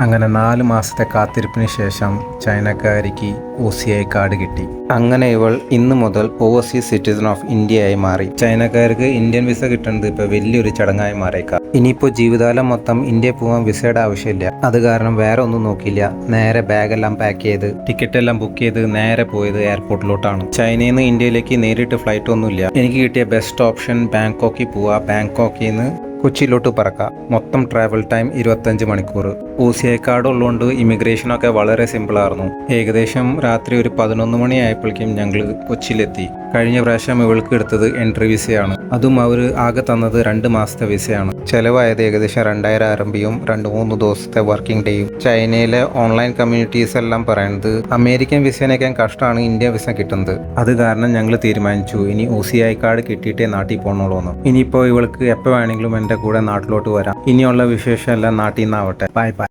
അങ്ങനെ നാല് മാസത്തെ കാത്തിരിപ്പിന് ശേഷം ചൈനക്കാരിക്ക് ഒ സി ഐ കാർഡ് കിട്ടി. അങ്ങനെ ഇവൾ ഇന്ന് മുതൽ ഓവർസീസ് സിറ്റിസൺ ഓഫ് ഇന്ത്യ ആയി മാറി. ചൈനക്കാർക്ക് ഇന്ത്യൻ വിസ കിട്ടുന്നത് ഇപ്പോൾ വലിയൊരു ചടങ്ങായി മാറിയേക്കാം. ഇനിയിപ്പോൾ ജീവിതകാലം മൊത്തം ഇന്ത്യ പോകാൻ വിസയുടെ ആവശ്യമില്ല. അത് കാരണം വേറെ ഒന്നും നോക്കില്ല നേരെ ബാഗെല്ലാം പാക്ക് ചെയ്ത് ടിക്കറ്റ് എല്ലാം ബുക്ക് ചെയ്ത് നേരെ പോയത് എയർപോർട്ടിലോട്ടാണ്. ചൈനയിൽ നിന്ന് ഇന്ത്യയിലേക്ക് നേരിട്ട് ഫ്ലൈറ്റ് ഒന്നുമില്ല. എനിക്ക് കിട്ടിയ ബെസ്റ്റ് ഓപ്ഷൻ ബാങ്കോക്കിൽ പോവാ. ബാങ്കോക്കിൽ നിന്ന് കൊച്ചിയിലോട്ട് പറക്കാം. മൊത്തം ട്രാവൽ ടൈം ഇരുപത്തഞ്ച് മണിക്കൂർ കാർഡ് ഉള്ളതുകൊണ്ട് ഇമിഗ്രേഷനൊക്കെ വളരെ സിമ്പിളായിരുന്നു ഏകദേശം രാത്രി ഒരു പതിനൊന്ന് മണി ആയപ്പോഴേക്കും ഞങ്ങൾ കൊച്ചിയിലെത്തി. കഴിഞ്ഞ പ്രാവശ്യം ഇവൾക്ക് എടുത്തത് എൻട്രി വിസയാണ് അതും അവർ ആകെ തന്നത് രണ്ട് മാസത്തെ വിസയാണ് ചെലവായത് ഏകദേശം രണ്ടായിരം ആരംഭിയും രണ്ട് മൂന്ന് ദിവസത്തെ വർക്കിംഗ് ഡേയും ചൈനയിലെ ഓൺലൈൻ കമ്മ്യൂണിറ്റീസ് എല്ലാം പറയുന്നത് അമേരിക്കൻ വിസേനേക്കാൻ കഷ്ടമാണ് ഇന്ത്യ വിസ കിട്ടുന്നത്. അത് കാരണം ഞങ്ങൾ തീരുമാനിച്ചു ഇനി ഐ കാർഡ് കിട്ടിയിട്ടേ നാട്ടിൽ പോകണുള്ളൂ എന്ന് ഇനിയിപ്പോൾ ഇവൾക്ക് എപ്പോൾ വേണമെങ്കിലും എന്റെ കൂടെ നാട്ടിലോട്ട് വരാം. ഇനിയുള്ള വിശേഷം എല്ലാം നാട്ടിൽ നിന്നാവട്ടെ. Bye bye.